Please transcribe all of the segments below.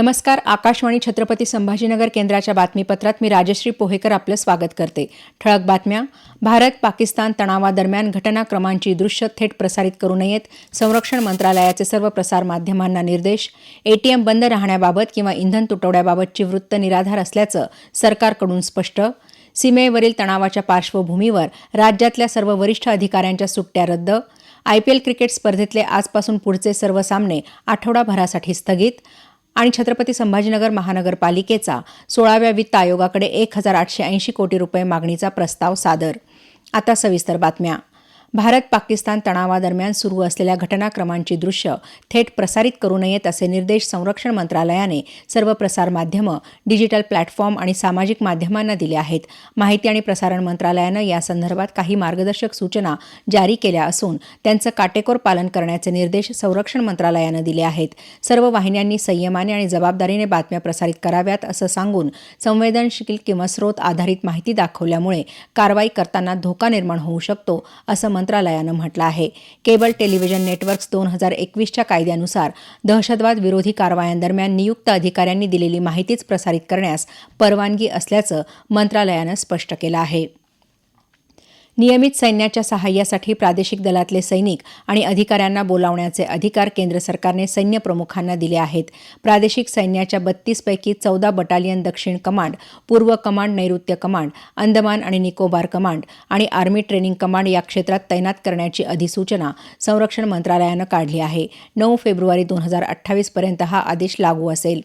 नमस्कार आकाशवाणी छत्रपती संभाजीनगर केंद्राच्या बातमीपत्रात मी राजश्री पोहेकर आपलं स्वागत करते. ठळक बातम्या. भारत पाकिस्तान तणावादरम्यान घटनाक्रमांची दृश्य थेट प्रसारित करू नयेत. संरक्षण मंत्रालयाचे सर्व प्रसार माध्यमांना निर्देश. एटीएम बंद राहण्याबाबत किंवा इंधन तुटवड्याबाबतची वृत्त निराधार असल्याचं सरकारकडून स्पष्ट. सीमेवरील तणावाच्या पार्श्वभूमीवर राज्यातल्या सर्व वरिष्ठ अधिकाऱ्यांच्या सुट्ट्या रद्द. आयपीएल क्रिकेट स्पर्धेतले आजपासून पुढचे सर्व सामने आठवडाभरासाठी स्थगित. आणि छत्रपती संभाजीनगर महानगरपालिकेचा सोळाव्या वित्त आयोगाकडे एक हजार आठशे ऐंशी कोटी रुपये मागणीचा प्रस्ताव सादर. आता सविस्तर बातम्या. भारत पाकिस्तान तणावादरम्यान सुरू असलेल्या घटनाक्रमांची दृश्य थेट प्रसारित करू नयेत असे निर्देश संरक्षण मंत्रालयाने सर्व प्रसारमाध्यमं डिजिटल प्लॅटफॉर्म आणि सामाजिक माध्यमांना दिले आहेत. माहिती आणि प्रसारण मंत्रालयानं यासंदर्भात काही मार्गदर्शक सूचना जारी केल्या असून त्यांचं काटेकोर पालन करण्याचे निर्देश संरक्षण मंत्रालयानं दिले आहेत. सर्व वाहिन्यांनी संयमाने आणि जबाबदारीने बातम्या प्रसारित कराव्यात असं सांगून संवेदनशील किंवा स्रोत आधारित माहिती दाखवल्यामुळे कारवाई करताना धोका निर्माण होऊ शकतो असं मंत्रालयानं म्हटलं आहे. केबल टेलिव्हिजन नेटवर्क्स दोन हजार एकवीसच्या कायद्यानुसार दहशतवाद विरोधी कारवायांदरम्यान नियुक्त अधिकाऱ्यांनी दिलेली माहितीच प्रसारित करण्यास परवानगी असल्याचं मंत्रालयानं स्पष्ट केलं आहे. नियमित सैन्याच्या सहाय्यासाठी प्रादेशिक दलातले सैनिक आणि अधिकाऱ्यांना बोलावण्याचे अधिकार केंद्र सरकारने सैन्य प्रमुखांना दिले आहेत. प्रादेशिक सैन्याच्या बत्तीसपैकी चौदा बटालियन दक्षिण कमांड पूर्व कमांड नैऋत्य कमांड अंदमान आणि निकोबार कमांड आणि आर्मी ट्रेनिंग कमांड या क्षेत्रात तैनात करण्याची अधिसूचना संरक्षण मंत्रालयानं काढली आहे. नऊ फेब्रुवारी दोन हजार अठ्ठावीसपर्यंत हा आदेश लागू असेल.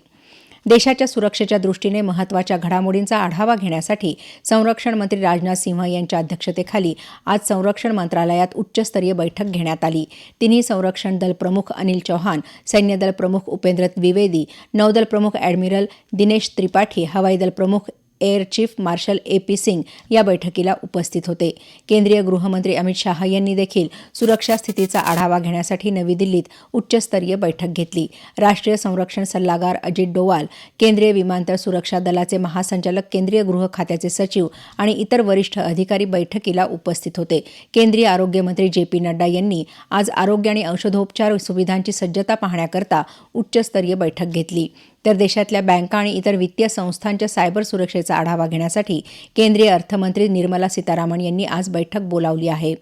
देशाच्या सुरक्षेच्या दृष्टीने महत्त्वाच्या घडामोडींचा आढावा घेण्यासाठी संरक्षण मंत्री राजनाथ सिंह यांच्या अध्यक्षतेखाली आज संरक्षण मंत्रालयात उच्चस्तरीय बैठक घेण्यात आली. तिन्ही संरक्षण दल प्रमुख अनिल चौहान सैन्यदल प्रमुख उपेंद्र द्विवेदी नौदल प्रमुख ॲडमिरल दिनेश त्रिपाठी हवाई दल प्रमुख air chief marshal A P Singh या बैठकीला उपस्थित होते. केंद्रीय गृहमंत्री अमित शाह यांनी देखील सुरक्षा स्थितीचा आढावा घेण्यासाठी नवी दिल्लीत उच्चस्तरीय बैठक घेतली. राष्ट्रीय संरक्षण सल्लागार अजित डोवाल केंद्रीय विमानतळ सुरक्षा दलाचे महासंचालक केंद्रीय गृह खात्याचे सचिव आणि इतर वरिष्ठ अधिकारी बैठकीला उपस्थित होते. केंद्रीय आरोग्यमंत्री जे पी नड्डा यांनी आज आरोग्य आणि औषधोपचार सुविधांची सज्जता पाहण्याकरता उच्चस्तरीय बैठक घेतली. तर देशातल्या बँका आणि इतर वित्तीय संस्थांच्या सायबर सुरक्षेचा आढावा घेण्यासाठी केंद्रीय अर्थमंत्री निर्मला सीतारामन यांनी आज बैठक बोलावली आहे.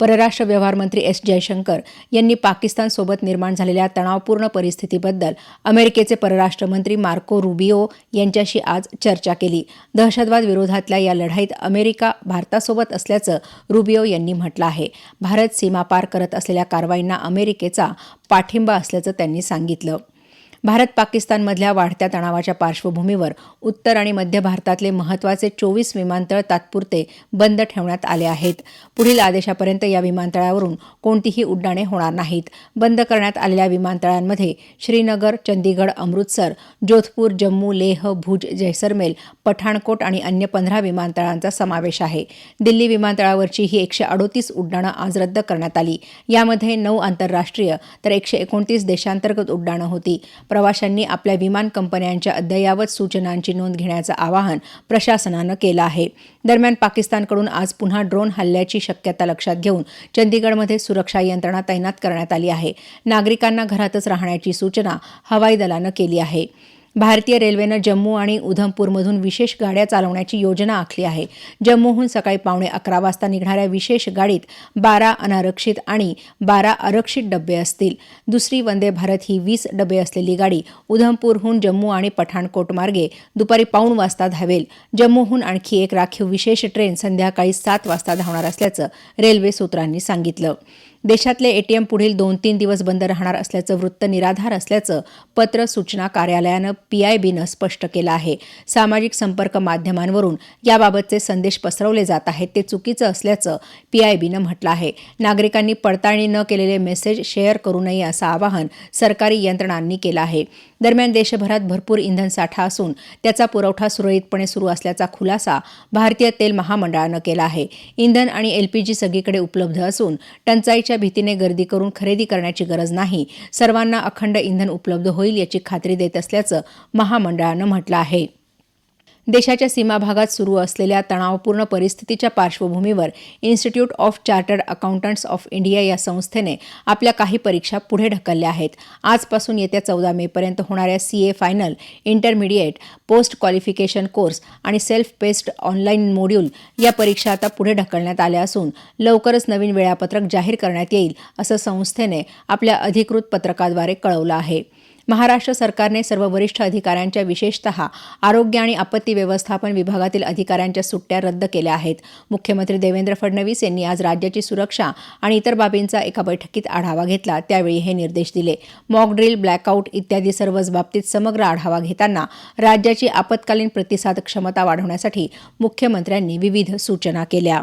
परराष्ट्र व्यवहार मंत्री एस जयशंकर यांनी पाकिस्तानसोबत निर्माण झालेल्या तणावपूर्ण परिस्थितीबद्दल अमेरिकेचे परराष्ट्र मंत्री मार्को रुबिओ यांच्याशी आज चर्चा केली. दहशतवाद विरोधातल्या या लढाईत अमेरिका भारतासोबत असल्याचं रुबिओ यांनी म्हटलं आहे. भारत सीमापार करत असलेल्या कारवाईंना अमेरिकेचा पाठिंबा असल्याचं त्यांनी सांगितलं. भारत पाकिस्तानमधल्या वाढत्या तणावाच्या पार्श्वभूमीवर उत्तर आणि मध्य भारतातले महत्त्वाचे चोवीस विमानतळ तात्पुरते बंद ठेवण्यात आले आहेत. पुढील आदेशापर्यंत या विमानतळावरून कोणतीही उड्डाणे होणार नाहीत. बंद करण्यात आलेल्या विमानतळांमध्ये श्रीनगर चंदीगड अमृतसर जोधपूर जम्मू लेह भुज जैसरमेल पठाणकोट आणि अन्य पंधरा विमानतळांचा समावेश आहे. दिल्ली विमानतळावरची ही एकशे अडोतीस उड्डाणं आज रद्द करण्यात आली. यामध्ये नऊ आंतरराष्ट्रीय तर एकशे एकोणतीस देशांतर्गत उड्डाणं होती. प्रवाशांनी आपल्या विमान कंपन्यांच्या अद्ययावत सूचनांची नोंद घेण्याचं आवाहन प्रशासनानं केलं आहे. दरम्यान पाकिस्तानकडून आज पुन्हा ड्रोन हल्ल्याची शक्यता लक्षात घेऊन चंदीगडमध्ये सुरक्षा यंत्रणा तैनात करण्यात आली आहे. नागरिकांना घरातच राहण्याची सूचना हवाई दलानं केली आहे. भारतीय रेल्वेनं जम्मू आणि उधमपूरमधून विशेष गाड्या चालवण्याची योजना आखली आहे. जम्मूहून सकाळी पावणे अकरा वाजता निघणाऱ्या विशेष गाडीत बारा अनारक्षित आणि बारा आरक्षित डबे असतील. दुसरी वंदे भारत ही वीस डबे असलेली गाडी उधमपूरहून जम्मू आणि पठाणकोट मार्गे दुपारी पाऊण वाजता धावेल. जम्मूहून आणखी एक राखीव विशेष ट्रेन संध्याकाळी सात वाजता धावणार असल्याचं रेल्वे सूत्रांनी सांगितलं. देशातले एटीएम पुढील दोन तीन दिवस बंद राहणार असल्याचं वृत्त निराधार असल्याचं पत्र सूचना कार्यालयानं पीआयबीनं स्पष्ट केलं आहे. सामाजिक संपर्क माध्यमांवरून याबाबतचे संदेश पसरवले जात आहेत. ते चुकीचं असल्याचं पीआयबीनं म्हटलं आहे. नागरिकांनी पडताळणी न केलेले मेसेज शेअर करू नये असं आवाहन सरकारी यंत्रणांनी केलं आहे. दरम्यान देशभरात भरपूर इंधन साठा असून त्याचा पुरवठा सुरळीतपणे सुरू असल्याचा खुलासा भारतीय तेल महामंडळानं केला आहे. इंधन आणि एलपीजी सगळीकडे उपलब्ध असून टंचाईच्या भीतीने गर्दी करून खरेदी करण्याची गरज नाही. सर्वांना अखंड इंधन उपलब्ध होईल याची खात्री देत असल्याचं महामंडळानं म्हटलं आहे. देशाच्या सीमा भागात सुरू असलेल्या तणावपूर्ण परिस्थितीच्या पार्श्वभूमीवर institute of chartered accountants of India या संस्थेने आपल्या काही परीक्षा पुढे ढकलल्या आहेत. आजपासून येत्या चौदा मेपर्यंत होणाऱ्या C A final intermediate post qualification course आणि सेल्फ पेस्ड ऑनलाईन मोड्यूल या परीक्षा आता पुढे ढकलण्यात आल्या असून लवकरच नवीन वेळापत्रक जाहीर करण्यात येईल असं संस्थेने आपल्या अधिकृत पत्रकाद्वारे कळवलं आहे. महाराष्ट्र सरकारने सर्व वरिष्ठ अधिकाऱ्यांच्या विशेषतः आरोग्य आणि आपत्ती व्यवस्थापन विभागातील अधिकाऱ्यांच्या सुट्ट्या रद्द केल्या आहेत. मुख्यमंत्री देवेंद्र फडणवीस यांनी आज राज्याची सुरक्षा आणि इतर बाबींचा एका बैठकीत आढावा घेतला. त्यावेळी हे निर्देश दिले. मॉक ड्रिल ब्लॅकआउट इत्यादी सर्वच बाबतीत समग्र आढावा घेताना राज्याची आपत्कालीन प्रतिसाद क्षमता वाढवण्यासाठी मुख्यमंत्र्यांनी विविध सूचना केल्या.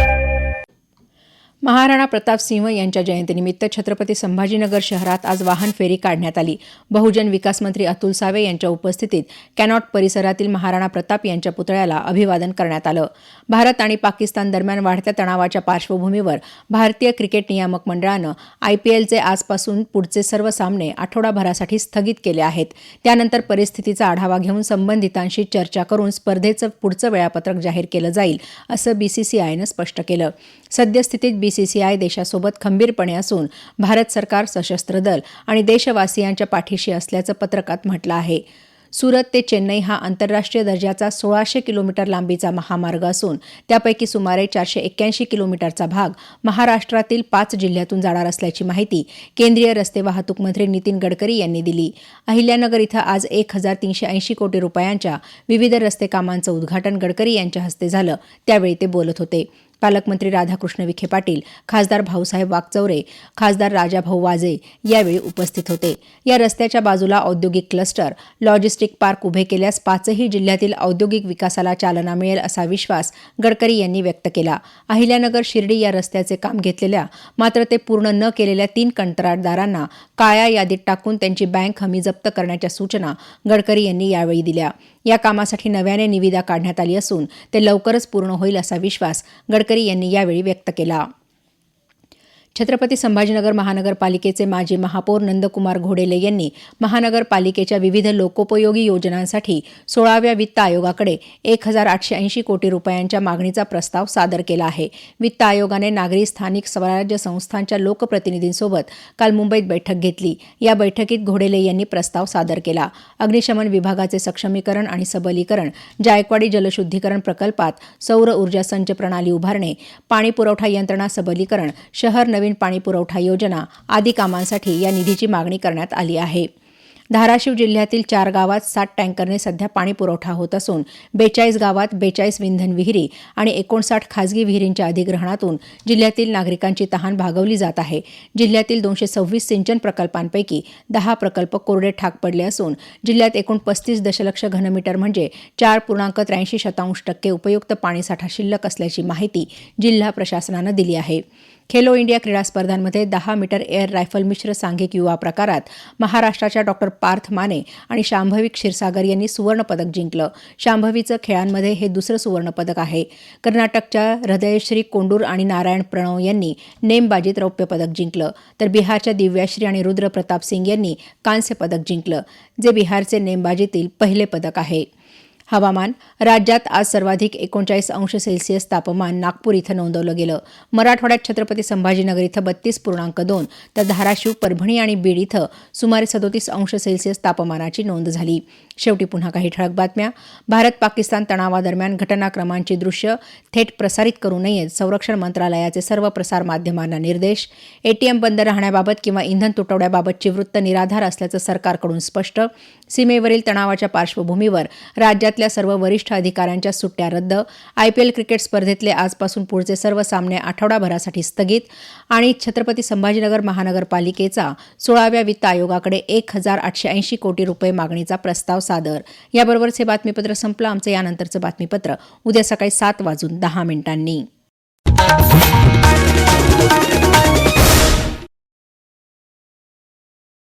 महाराणा प्रताप सिंह यांच्या जयंतीनिमित्त छत्रपती संभाजीनगर शहरात आज वाहन फेरी काढण्यात आली. बहुजन विकास मंत्री अतुल सावे यांच्या उपस्थितीत कॅनॉट परिसरातील महाराणा प्रताप यांच्या पुतळ्याला अभिवादन करण्यात आलं. भारत आणि पाकिस्तान दरम्यान वाढत्या तणावाच्या पार्श्वभूमीवर भारतीय क्रिकेट नियामक मंडळानं आयपीएलचे आजपासून पुढचे सर्व सामने आठवडाभरासाठी स्थगित केले आहेत. त्यानंतर परिस्थितीचा आढावा घेऊन संबंधितांशी चर्चा करून स्पर्धेचं पुढचं वेळापत्रक जाहीर केलं जाईल असं बीसीसीआयनं स्पष्ट केलं. सद्यस्थितीत बी बीसीसीआय देशासोबत खंबीरपणे असून भारत सरकार सशस्त्र दल आणि देशवासियांच्या पाठीशी असल्याचं पत्रकात म्हटलं आहे. सुरत ते चेन्नई हा आंतरराष्ट्रीय दर्जाचा सोळाशे किलोमीटर लांबीचा महामार्ग असून त्यापैकी सुमारे चारशे एक्क्याऐंशी किलोमीटरचा भाग महाराष्ट्रातील पाच जिल्ह्यातून जाणार असल्याची माहिती केंद्रीय रस्ते वाहतूक मंत्री नितीन गडकरी यांनी दिली. अहिल्यानगर इथं आज एक हजार तीनशे ऐंशी कोटी रुपयांच्या विविध रस्ते कामांचं उद्घाटन गडकरी यांच्या हस्ते झालं. त्यावेळी ते बोलत होते. पालकमंत्री राधाकृष्ण विखे पाटील खासदार भाऊसाहेब वागचौरे खासदार राजाभाऊ वाजे यावेळी उपस्थित होते. या रस्त्याच्या बाजूला औद्योगिक क्लस्टर लॉजिस्टिक पार्क उभे केल्यास पाचही जिल्ह्यातील औद्योगिक विकासाला चालना मिळेल असा विश्वास गडकरी यांनी व्यक्त केला. अहिल्यानगर शिर्डी या रस्त्याचे काम घेतलेल्या मात्र ते पूर्ण न केलेल्या तीन कंत्राटदारांना काळ्या यादीत टाकून त्यांची बँक हमी जप्त करण्याच्या सूचना गडकरी यांनी यावेळी दिल्या. या कामासाठी नव्याने निविदा काढण्यात आली असून ते लवकरच पूर्ण होईल असा विश्वास गडकरी यांनी यावेळी व्यक्त केला. छत्रपती संभाजीनगर महानगरपालिकेचे माजी महापौर नंदकुमार घोडेले यांनी महानगरपालिकेच्या विविध लोकोपयोगी योजनांसाठी सोळाव्या वित्त आयोगाकडे एक हजार आठशे ऐंशी कोटी रुपयांच्या मागणीचा प्रस्ताव सादर केला आहे. वित्त आयोगाने नागरी स्थानिक स्वराज्य संस्थांच्या लोकप्रतिनिधींसोबत काल मुंबईत बैठक घेतली. या बैठकीत घोडेले यांनी प्रस्ताव सादर केला. अग्निशमन विभागाचे सक्षमीकरण आणि सबलीकरण जायकवाडी जलशुद्धीकरण प्रकल्पात सौर ऊर्जा संच प्रणाली उभारणे पाणी पुरवठा यंत्रणा सबलीकरण शहर नवीन पाणी पुरवठा योजना आदी कामांसाठी या निधीची मागणी करण्यात आली आहे. धाराशिव जिल्ह्यातील चार गावात सात टँकरने सध्या पाणी पुरवठा होत असून बेचाळीस गावात बेचाळीस विंधन विहिरी आणि एकोणसाठ खासगी विहिरींच्या अधिग्रहणातून जिल्ह्यातील नागरिकांची तहान भागवली जात आहे. जिल्ह्यातील दोनशे सव्वीस सिंचन प्रकल्पांपैकी दहा प्रकल्प कोरडे ठाक पडले असून जिल्ह्यात एकूण पस्तीस दशलक्ष घनमीटर म्हणजे चार पूर्णांक त्र्याऐंशी शतांश टक्के उपयुक्त पाणीसाठा शिल्लक असल्याची माहिती जिल्हा प्रशासनानं दिली आहे. खेलो इंडिया क्रीडा स्पर्धांमध्ये दहा मीटर एअर रायफल मिश्र सांघिक युवा प्रकारात महाराष्ट्राच्या डॉक्टर पार्थ माने आणि शांभवी क्षीरसागर यांनी सुवर्णपदक जिंकलं. शांभवीचं खेळांमध्ये हे दुसरं सुवर्णपदक आहे. कर्नाटकच्या हृदयश्री कोंडूर आणि नारायण प्रणव यांनी नेमबाजीत रौप्यपदक जिंकलं. तर बिहारच्या दिव्याश्री आणि रुद्र प्रताप सिंग यांनी कांस्य पदक जिंकलं जे बिहारचे नेमबाजीतील पहिले पदक आहे. हवामान राज्यात आज सर्वाधिक एकोणचाळीस अंश सेल्सिअस तापमान नागपूर इथं नोंदवलं गेलं. मराठवाड्यात छत्रपती संभाजीनगर इथं बत्तीस पूर्णांक दोन तर धाराशिव परभणी आणि बीड इथं सुमारे सदोतीस अंश सेल्सिअस तापमानाची नोंद झाली. शेवटी पुन्हा काही ठळक बातम्या. भारत पाकिस्तान तणावादरम्यान घटनाक्रमांची दृश्य थेट प्रसारित करू नयेत संरक्षण मंत्रालयाचे सर्व प्रसार माध्यमांना निर्देश. एटीएम बंद राहण्याबाबत किंवा इंधन तुटवड्याबाबतची वृत्त निराधार असल्याचं सरकारकडून स्पष्ट. सीमेवरील तणावाच्या पार्श्वभूमीवर राज्यात राज्यातल्या सर्व वरिष्ठ अधिकाऱ्यांच्या सुट्ट्या रद्द. आयपीएल क्रिकेट स्पर्धेतले आजपासून पुढचे सर्व सामने आठवडाभरासाठी स्थगित. आणि छत्रपती संभाजीनगर महानगरपालिकेचा सोळाव्या वित्त आयोगाकडे एक हजार आठशे ऐंशी कोटी रुपये मागणीचा प्रस्ताव सादर. याबरोबरच हे बातमीपत्र संपलं. आमचं यानंतरचं बातमीपत्र उद्या सकाळी सात वाजून दहा मिनिटांनी.